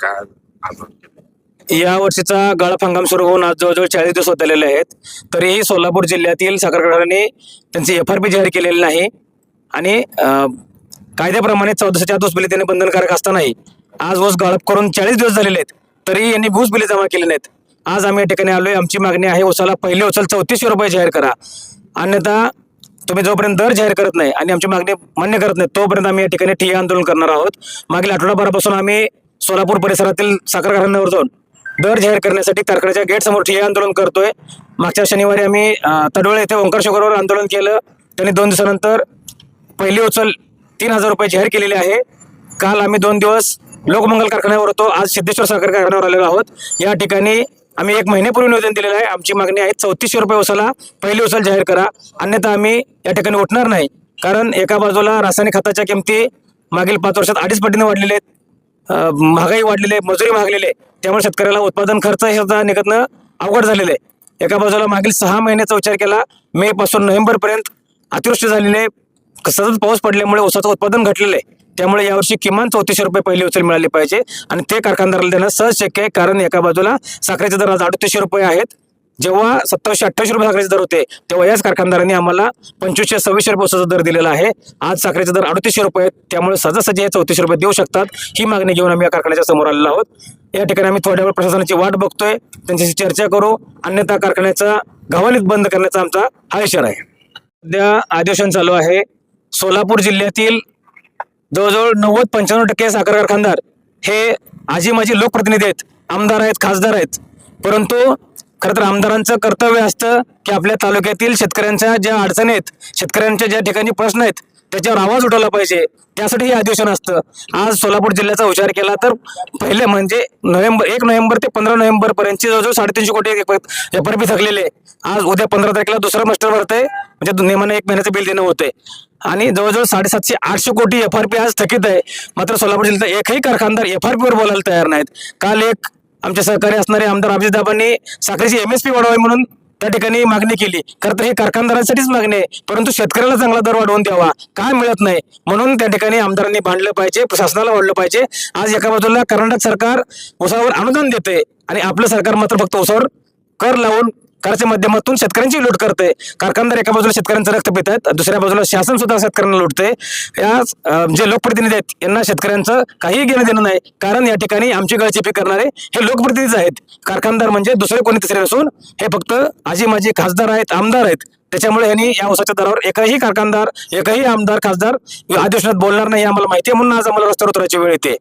काय आंदोलन केलं या वर्षीचा गाळप हंगाम सुरू होऊन आज जवळजवळ चाळीस दिवस होत आलेले आहेत. तरीही सोलापूर जिल्ह्यातील साखर कारखान्याने त्यांची एफ आर पी जाहीर केलेली नाही. आणि अं, कायद्याप्रमाणे चौदाशे आत बिले त्यांनी बंधनकारक असतानाही आज ऊस गाळप करून चाळीस दिवस झालेले आहेत. तरीही यांनी भूस बिले जमा केले नाहीत. आज आम्ही या ठिकाणी आलोय. आमची मागणी आहे उसाला पहिले उचल चौतीसशे रुपये जाहीर करा. अन्यथा तुम्ही जोपर्यंत दर जाहीर करत नाही आणि आमची मागणी मान्य करत नाही तोपर्यंत आम्ही या ठिकाणी ठिय्या आंदोलन करणार आहोत. मागील आठवडाभरापासून आम्ही सोलापूर परिसरातील साखर कारखान्यावर जाऊन दर जाहीर करण्यासाठी कारखान्याच्या गेट समोर ठिय्या आंदोलन करतोय. मागच्या शनिवारी आम्ही तडोळे तडवळे येथे ओंकार शोकरवर आंदोलन केलं. त्यांनी दोन दिवसानंतर पहिली उचल तीन हजार रुपये जाहीर केलेली आहे. काल आम्ही दोन दिवस लोकमंगल कारखान्यावर होतो. आज सिद्धेश्वर साखर कारखान्यावर आलेलो आहोत. या ठिकाणी आम्ही एक महिन्यापूर्वी निवेदन दिलेलं आहे. आमची मागणी आहे चौतीसशे रुपये उसाला पहिली उचल जाहीर करा. अन्यथा आम्ही या ठिकाणी उठणार नाही. कारण एका बाजूला रासायनिक खताच्या किमती मागील पाच वर्षात अडीच पटीने वाढलेले आहेत. महागाई वाढलेली आहे मजुरी महागलेली आहे. त्यामुळे शेतकऱ्याला उत्पादन खर्च हे सुद्धा निघतनं अवघड झालेलं आहे. एका बाजूला मागील सहा महिन्याचा विचार केला मे पासून नोव्हेंबर पर्यंत अतिवृष्टी झालेली आहे. सतत पाऊस पडल्यामुळे ऊसाचं उत्पादन घटलेलं आहे. त्यामुळे यावर्षी किमान चौतीसशे रुपये पहिली उचल मिळाली पाहिजे आणि ते कारखानदाराला देणं सहज शक्य आहे कारण एका बाजूला साखरेचे दर आज अडतीसशे रुपये आहेत. जेव्हा सत्तावीसशे अठ्ठावीस रुपये साखरेचे दर होते तेव्हा याच कारखानदारांनी आम्हाला पंचवीसशे सव्वीसशे रुपये उसाचा दर दिलेला आहे. आज साखरेचे दर अडतीसशे रुपये आहेत. त्यामुळे सहजासहजी हे चौतीसशे रुपये देऊ शकतात. ही मागणी घेऊन आम्ही या कारखान्याच्या समोर आलेलो आहोत. या ठिकाणी आम्ही थोड्या वेळ प्रशासनाची वाट बघतोय. त्यांच्याशी चर्चा करू. अन्यथा कारखान्याचा गव्हाणीत बंद करण्याचा आमचा हा इशारा आहे. सध्या अधिवेशन चालू आहे. सोलापूर जिल्ह्यातील जवळजवळ नव्वद पंच्याण्णव टक्के साखर कारखानदार हे आजी माझी लोकप्रतिनिधी आहेत. आमदार आहेत खासदार आहेत. परंतु खरं तर आमदारांचं कर्तव्य असतं की आपल्या तालुक्यातील शेतकऱ्यांच्या ज्या अडचणी आहेत शेतकऱ्यांच्या ज्या ठिकाणी प्रश्न आहेत त्याच्यावर आवाज उठवला पाहिजे. त्यासाठी हे अधिवेशन असतं. आज सोलापूर जिल्ह्याचा विचार केला तर पहिले म्हणजे नोव्हेंबर एक नोव्हेंबर ते पंधरा नोव्हेंबर पर्यंतची जवळजवळ साडेतीनशे कोटी एफ आर पी थकलेले आहे. आज उद्या पंधरा तारखेला दुसरं मास्टर भरतंय म्हणजे नेमाने एक महिन्याचं बिल देणं होतंय. आणि जवळजवळ साडेसातशे आठशे कोटी एफ आर पी आज थकीत आहे. मात्र सोलापूर जिल्ह्यात एकही कारखानदार एफ आर पीवर बोलायला तयार नाहीत. काल एक आमचे सहकारी असणारे आमदार अभिजितदाबांनी साखरेची एम एस पी वाढवावी म्हणून त्या ठिकाणी मागणी केली. खरं तर हे कारखानदारांसाठीच मागणी आहे परंतु शेतकऱ्याला चांगला दर वाढवून द्यावा. काय मिळत नाही. म्हणून त्या ठिकाणी आमदारांनी भांडलं पाहिजे प्रशासनाला वाढलं पाहिजे. आज एका बाजूला कर्नाटक सरकार उसावर अनुदान देते आणि आपलं सरकार मात्र फक्त उसावर कर लावून सरकारच्या माध्यमातून शेतकऱ्यांची लूट करते कारखानदार एका बाजूला शेतकऱ्यांचं रक्त पित आहेत दुसऱ्या बाजूला शासन सुद्धा शेतकऱ्यांना लुटते या जे लोकप्रतिनिधी आहेत यांना शेतकऱ्यांचं काहीही घेणं देणं नाही. कारण या ठिकाणी आमची गळचेपी करणारे हे लोकप्रतिनिधीच आहेत. कारखानदार म्हणजे दुसरे कोणी तिसरे नसून हे फक्त आजी माझी खासदार आहेत आमदार आहेत. त्याच्यामुळे यांनी या उसाच्या दरावर एकही कारखानदार एकही आमदार खासदार अधिवेशनात बोलणार नाही आम्हाला माहिती आहे. म्हणून आज आम्हाला रस्त्यावर उतरायची वेळ येते.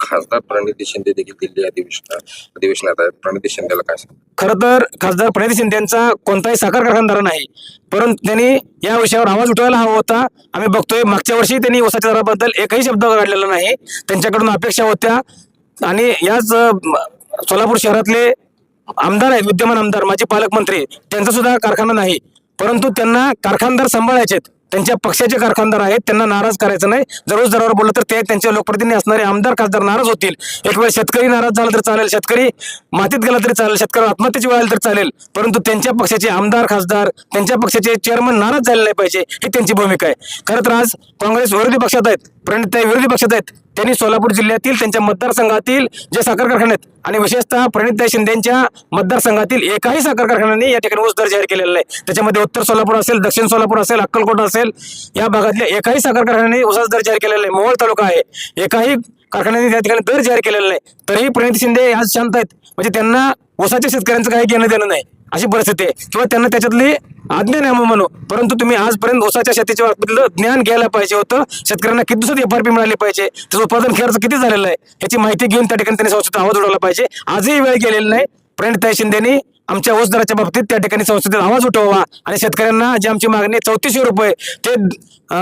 खासदार प्रणिती शिंदे देखील दिल्ली अधिवेशनात अधिवेशनात आहेत. प्रणिती शिंदेला काय खरं तर खासदार प्रणिती शिंदे यांचा कोणताही साखर कारखानदार नाही. परंतु त्यांनी या विषयावर आवाज उठवायला हवा होता. आम्ही बघतोय मागच्या वर्षी त्यांनी वसाच्या दराबद्दल एकही शब्द काढलेला नाही. त्यांच्याकडून अपेक्षा होत्या. आणि याच सोलापूर शहरातले आमदार आहेत विद्यमान आमदार माजी पालकमंत्री त्यांचा सुद्धा कारखाना नाही. परंतु त्यांना कारखानदार सांभाळायचे आहेत त्यांच्या पक्षाचे कारखानदार आहेत त्यांना नाराज करायचं नाही. जरूर दरावर बोललं तर ते त्यांच्या लोकप्रतिनिधी असणारे आमदार खासदार नाराज होतील. एक वेळ शेतकरी नाराज झाला तर चालेल शेतकरी मातीत गेला तरी चालेल शेतकरी आत्महत्येची वेळ आली तर चालेल. परंतु त्यांच्या पक्षाचे आमदार खासदार त्यांच्या पक्षाचे चेअरमन नाराज झाले नाही पाहिजे ही त्यांची भूमिका आहे. खरं तर आज काँग्रेस विरोधी पक्षात आहेत. प्रणिताई विरोधी पक्षात आहेत. त्यांनी सोलापूर जिल्ह्यातील त्यांच्या मतदारसंघातील जे साखर कारखाने आहेत आणि विशेषतः प्रणिताई शिंदेच्या मतदारसंघातील एकाही साखर कारखान्याने या ठिकाणी ऊस दर जाहीर केलेला नाही. त्याच्यामध्ये उत्तर सोलापूर असेल दक्षिण सोलापूर असेल अक्कलकोट असेल या भागातल्या एकाही साखर कारखान्याने ऊसाचा दर जाहीर केलेला नाही. मोहोळ तालुका आहे. एकाही कारखान्याने त्या ठिकाणी दर जाहीर केलेला नाही. तरीही प्रणित शिंदे आज शांत आहेत. म्हणजे त्यांना ऊसाच्या शेतकऱ्यांचं काही घेणं देणं नाही. अशी परिस्थिती आहे. किंवा त्यांना त्याच्यातली अज्ञान आहे म्हणू. परंतु तुम्ही आजपर्यंत ऊसाच्या शेतीच्या बाबतीतलं ज्ञान घ्यायला पाहिजे होतं. शेतकऱ्यांना किती दिवसात एफ आर पी मिळाली पाहिजे? त्याचं उत्पादन खर्च किती झालेला आहे? याची माहिती घेऊन त्या ठिकाणी त्यांनी संस्थेचा आवाज उडवला पाहिजे. आजही वेळ गेलेला नाही. प्रणिताई शिंदेनी आमच्या ऊस दराच्या बाबतीत त्या ठिकाणी संसदेत आवाज उठवावा. आणि शेतकऱ्यांना जी आमची मागणी चौतीसशे रुपये ते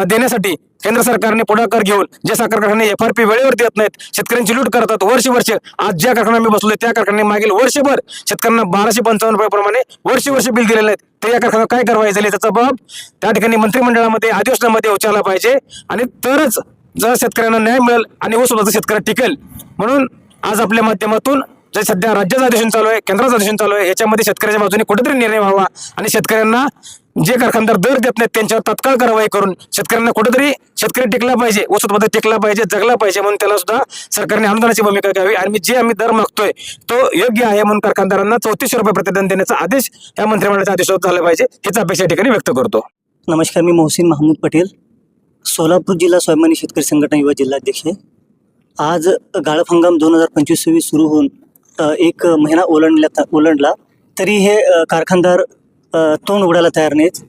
देण्यासाठी केंद्र सरकारने पुढाकार घेऊन जे साखर कारखाने एफ आर पी वेळेवर देत नाहीत शेतकऱ्यांची लूट करतात वर्ष वर्ष. आज ज्या कारखान्यात मी बसलोय त्या कारखान्याने मागील वर्षभर शेतकऱ्यांना बाराशे पंचावन्न रुपयाप्रमाणे वर्ष वर्ष बिल दिलेले आहेत. ते या कारखान्यात काय कारवाई झाली त्याचा बाब त्या ठिकाणी मंत्रिमंडळामध्ये अधिवेशनामध्ये उचलला पाहिजे. आणि तरच जर शेतकऱ्यांना न्याय मिळेल आणि ऊस उत्पादक शेतकरी टिकेल म्हणून आज आपल्या माध्यमातून जे सध्या राज्याचं अधिवेशन चालू आहे केंद्राचं अधिवेशन चालू आहे याच्यामध्ये शेतकऱ्याच्या बाजूने कुठेतरी निर्णय व्हावा आणि शेतकऱ्यांना जे कारखानदार दर देत नाहीत त्यांच्यावर तत्काळ कारवाई करून शेतकऱ्यांना कुठेतरी शेतकरी टिकला पाहिजे ऊस उत्पादक टिकला पाहिजे जगला पाहिजे म्हणून त्याला सुद्धा सरकारने अनुदानाची भूमिका घ्यावी आणि जे आम्ही दर मागतोय तो योग्य आहे म्हणून कारखानदारांना चौतीसशे रुपये प्रतिदान देण्याचा आदेश या मंत्रिमंडळाच्या आदेशात झाला पाहिजे हीच अपेक्षा या ठिकाणी व्यक्त करतो नमस्कार मी मोहसिन महमूद पटेल सोलापूर जिल्हा स्वाभिमानी शेतकरी संघटना युवा जिल्हाध्यक्ष आहे. आज गाळप हंगाम दोन हजार पंचवीस सव्वीस सुरू होऊन एक महिना ओलांडल्या ओलांडला तरी हे कारखानदार तोंड उघडायला तयार नाहीत.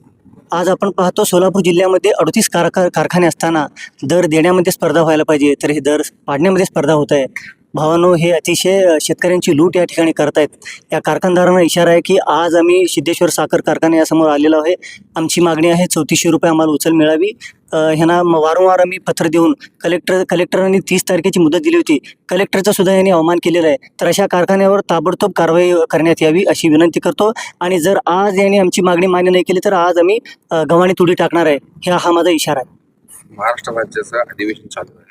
आज आपण पाहतो सोलापूर जिल्ह्यामध्ये अडतीस कारखा कारखाने असताना दर देण्यामध्ये स्पर्धा व्हायला पाहिजे तर हे दर पाडण्यामध्ये स्पर्धा होत आहे. भावानो हे अतिशय शेतकऱ्यांची लूट या ठिकाणी करतायत. या कारखानदारांना इशारा आहे की आज आम्ही सिद्धेश्वर साखर कारखान्यासमोर आलेलो आहे. आमची मागणी आहे चौतीसशे रुपये आम्हाला उचल मिळावी. ह्यांना वारंवार आम्ही पत्र देऊन कलेक्टर कलेक्टरांनी तीस तारखेची मुदत दिली होती. कलेक्टरचा सुद्धा यांनी अवमान केलेला आहे. तर अशा कारखान्यावर ताबडतोब कारवाई करण्यात यावी अशी विनंती करतो. आणि जर आज यांनी आमची मागणी मान्य नाही केली तर आज आम्ही गव्हाणी तुडी टाकणार आहे. ह्या हा माझा इशारा आहे. महाराष्ट्र राज्याचं अधिवेशन चालू आहे.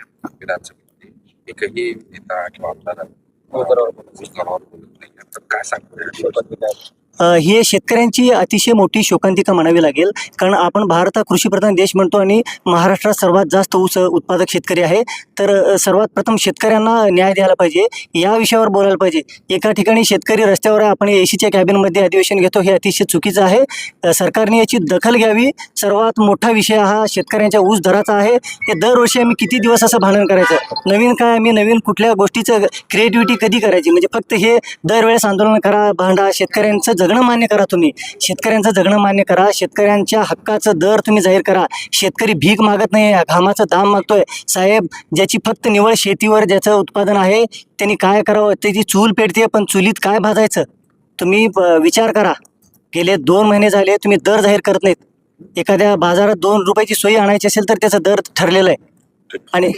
एकही नेता किंवा आमदार ऊस दरावर बोलत नाही तर काय सांगतो अ, ही शेतकऱ्यांची अतिशय मोठी शोकांतिका म्हणावी लागेल. कारण आपण भारत हा कृषीप्रधान देश म्हणतो आणि महाराष्ट्रात सर्वात जास्त ऊस उत्पादक शेतकरी आहे. तर सर्वात प्रथम शेतकऱ्यांना न्याय द्यायला पाहिजे. या विषयावर बोलायला पाहिजे. एका ठिकाणी शेतकरी रस्त्यावर आपण आपण एसीच्या कॅबिनमध्ये अधिवेशन घेतो हे अतिशय चुकीचं आहे. सरकारने याची दखल घ्यावी. सर्वात मोठा विषय हा शेतकऱ्यांच्या ऊस दराचा आहे. हे दरवर्षी आम्ही किती दिवस असं भांडण करायचं? नवीन काय आम्ही नवीन कुठल्या गोष्टीचं क्रिएटिव्हिटी कधी करायची? म्हणजे फक्त हे दरवेळेस आंदोलन करा भांडा शेतकऱ्यांचं जगणं मान्य करा तुम्ही. शेतकऱ्यांचं जगणं मान्य करा. शेतकऱ्यांच्या हक्काचं दर तुम्ही जाहीर करा. शेतकरी भीक मागत नाही घामाचं दाम मागतोय. साहेब ज्याची फक्त निवळ शेतीवर ज्याचं उत्पादन आहे त्यांनी काय करावं? त्याची चूल पेटते पण चुलीत काय भाजायचं? तुम्ही विचार करा. गेले दोन महिने झाले तुम्ही दर जाहीर करत नाहीत. एखाद्या बाजारात दोन रुपयाची सोयी आणायची असेल तर त्याचा दर ठरलेला आहे. आणि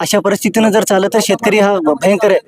अशा परिस्थितीनं जर चाललं तर शेतकरी हा भयंकर आहे.